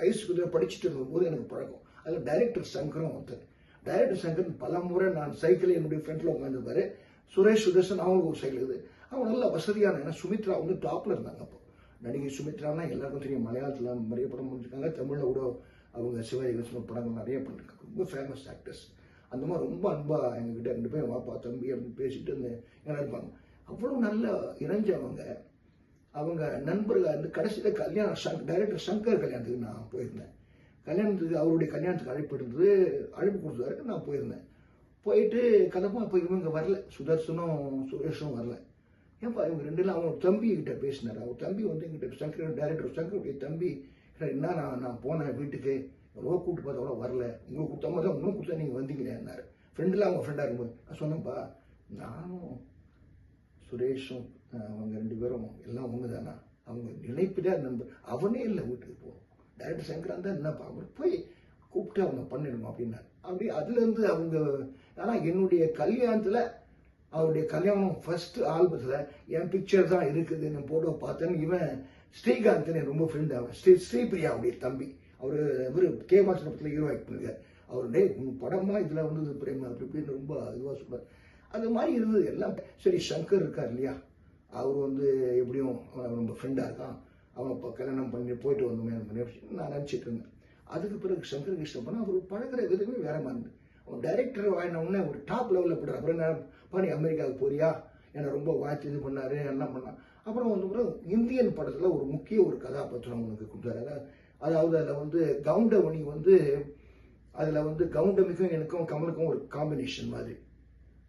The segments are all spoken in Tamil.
ஹைஸ்கூலில் படிச்சுட்டு இருக்கும்போது எனக்கு பழக்கம். அதில் டைரக்டர் சங்கரும் ஒருத்தர். டைரக்டர் சங்கரன் பல முறை நான் சைக்கிள் என்னுடைய ஃப்ரெண்டில் உட்காந்துருப்பாரு சுரேஷ் சுதர்சன் அவங்களுக்கு ஒரு சைக்கிள் இது அவங்க நல்ல வசதியான ஏன்னா சுமித்ரா வந்து டாப்ல இருந்தாங்க அப்போ. நடிகை சுமித்ரானா எல்லாருக்கும் தெரியும். மலையாளத்தில் நிறைய படம் பண்ணிருக்காங்க. தமிழில் கூட அவங்க சிவாஜி கணேசன் படங்கள் நிறைய பண்ணிருக்காங்க. ரொம்ப ஃபேமஸ் ஆக்டர்ஸ் அந்த மாதிரி ரொம்ப அன்பா எங்ககிட்ட ரெண்டு பேரும் வாப்பா தம்பி அப்படின்னு பேசிட்டு இருந்து எல்லாம் இருப்பாங்க. அவ்வளோ நல்ல இணைஞ்சவங்க. அவங்க நண்பர்கள் வந்து கடைசியில் கல்யாணம் சங் டைரக்டர் சங்கர் கல்யாணத்துக்கு நான் போயிருந்தேன். கல்யாணத்துக்கு அவருடைய கல்யாணத்துக்கு அழைப்பு இருந்தது அழைப்பு கொடுத்ததாருக்கு நான் போயிருந்தேன். போயிட்டு கதப்பா இப்போ இவங்க வரல. சுதர்சனும் சுரேஷும் வரல. ஏன்பா இவங்க ரெண்டுல அவங்க தம்பி கிட்ட பேசினார். அவர் தம்பி வந்து எங்கிட்ட சங்கர் டைரக்டர் சங்கருடைய தம்பி. என்ன நான் நான் போனேன் வீட்டுக்கு. எவ்வளோ கூப்பிட்டு பார்த்தா அவ்வளோ வரல. உங்களுக்கு கொடுத்த மாதிரி தான் உங்களுக்கு கொடுத்தா நீங்கள் வந்தீங்களேன்னாரு. ஃப்ரெண்டில் அவங்க ஃப்ரெண்டாக இருக்கும்போது நான் சொன்னேன்ப்பா நானும் சுரேஷும் அவங்க ரெண்டு பேரும் எல்லாம் அவங்க தானா அவங்க நினைப்பிலே நண்பர் அவனே இல்லை வீட்டுக்கு போ. டைரக்டர் சங்கரன் தான் என்னப்பா அவர் போய் கூப்பிட்டு அவங்க பண்ணிடணும் அப்படின்னாரு. அப்படி அதுலேருந்து அவங்க ஆனால் என்னுடைய கல்யாணத்தில் அவருடைய கல்யாணம் ஃபர்ஸ்ட் ஆல்பத்தில் என் பிக்சர் தான் இருக்குது நான் போட்டோ பார்த்தேன்னு இவன் ஸ்ரீகாந்த்னு எனக்கு ரொம்ப ஃப்ரெண்ட் அவன் ஸ்ரீ ஸ்ரீபிரியா அவருடைய தம்பி. அவர் இவர் கே படத்தில் ஹீரோ ஆக்ட் பண்ணிருக்காரு. அவர் டே உன் படமா இதில் வந்து பிரேமா? அப்படி இப்படின்னு ரொம்ப இதுவாக சொல்வார் அந்த மாதிரி இருந்தது எல்லாம். சரி சங்கர் இருக்கார் இல்லையா? அவர் வந்து எப்படியும் அவன் நம்ம ஃப்ரெண்டாக இருக்கான். அவன் இப்போ கல்யாணம் பண்ணி போயிட்டு வந்தோமே நான் நினச்சிட்டு இருந்தேன். அதுக்கு பிறகு சங்கர் கிருஷ்ணன் அவர் பழகிற விதமே வேற மாதிரி இருந்தது. அவன் டைரக்டர் வாங்கின உடனே ஒரு டாப் லெவலில் போடுற அப்புறம் என்ன பாணி அமெரிக்காவுக்கு போறியா? என்னை ரொம்ப வாட்ச் இது பண்ணார் என்ன பண்ணான். அப்புறம் வந்து பிறகு இந்தியன் படத்தில் ஒரு முக்கிய ஒரு கதாபாத்திரம் உனக்கு கொடுத்தாரு. அதாவது- அதாவது அதில் வந்து கவுண்டமணி வந்து அதில் வந்து கவுண்டமிக்கும் எனக்கும் கமலுக்கும் ஒரு காம்பினேஷன் மாதிரி.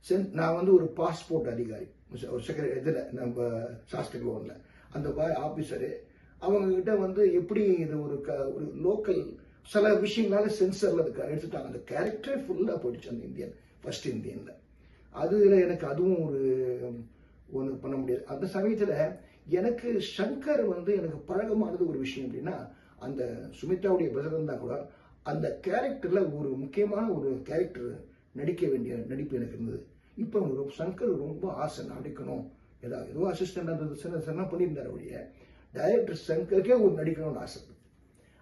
சென் நான் வந்து ஒரு பாஸ்போர்ட் அதிகாரி. ஒரு செக்ரட்டரி இதில் நம்ம சாஸ்திரி பவனில் அந்த ஆஃபீஸரு அவங்கக்கிட்ட வந்து எப்படி இது ஒரு க ஒரு லோக்கல் சில விஷயங்களால சென்சரில் அதுக்கு எடுத்துட்டாங்க. அந்த கேரக்டரே ஃபுல்லாக போயிடுச்சு அந்த இந்தியன் ஃபர்ஸ்ட் இந்தியனில். அதில் எனக்கு அதுவும் ஒரு ஒன்று பண்ண முடியாது. அந்த சமயத்தில் எனக்கு சங்கர் வந்து எனக்கு பழகமானது ஒரு விஷயம் அப்படின்னா அந்த சுமித்ராவுடைய பிரதர் தான் கூட அந்த கேரக்டரில் ஒரு முக்கியமான ஒரு கேரக்டர் நடிக்க வேண்டிய நடிப்பு எனக்கு இருந்தது. இப்போ அவங்க சங்கர் ரொம்ப ஆசை நடிக்கணும். ஏதாவது ஏதோ அசிஸ்டன்ட் அந்த சின்ன சின்ன பண்ணியிருந்தார் ஒழிய டைரக்டர் சங்கருக்கே ஒரு நடிக்கணும்னு ஆசை.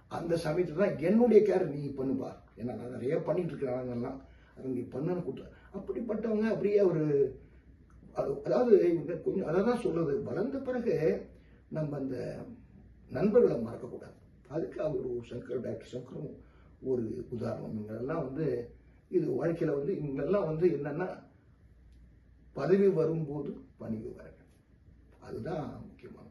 அந்த சமயத்தில் தான் என்னுடைய கேர் நீ பண்ணுப்பா. ஏன்னா நான் நிறைய பண்ணிட்டு இருக்கிறாங்கலாம் அதை நீ பண்ணுன்னு கொடுத்த அப்படிப்பட்டவங்க அப்படியே ஒரு அது- அதாவது இவங்க கொஞ்சம் அதை தான் சொல்றது. வளர்ந்த பிறகு நம்ம அந்த நண்பர்களை மறக்கக்கூடாது. அதுக்கு அவர் ஒரு சங்கர் டாக்டர் சங்கரும் ஒரு உதாரணம். இவங்கெல்லாம் வந்து இது வாழ்க்கையில் வந்து இவங்கெல்லாம் வந்து என்னன்னா பதவி வரும்போது பணிவு வரணும் அதுதான் முக்கியமான